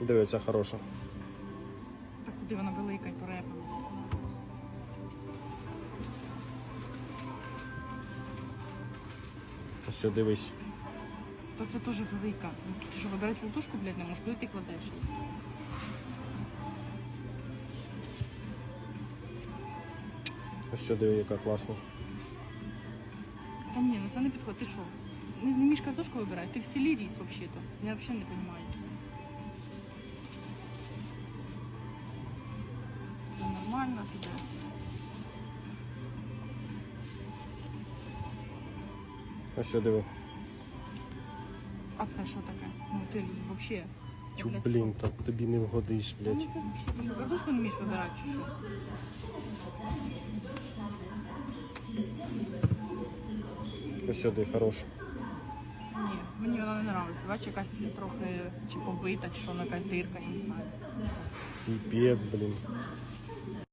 Дивиться, хороша. Так куди вона велика і порепана. Ось все, дивись. Та це теж велика. Ну тут що вибирати філтушку, блядь, не можеш, куди ти кладеш? Ось все, диви, яка класна. Та ні, ну це не підходить. Ти що? Не, не вмієш картошку вибирати? Ти в селі ріс взагалі-то. Я взагалі не розумію. Нормально піде. Ось все, диви. А це що таке? Ну ти взагалі. Тю, блін, так тобі не вгодиш, блядь. Ну це взагалі, ти що, картошку не вмієш вибирати чи що? Ось все, диви, хороша. Ні, мені вона не подобається. Бачиш, якась трохи чи побита, чи що, вона якась дирка, я не знаю. Піпець, блін.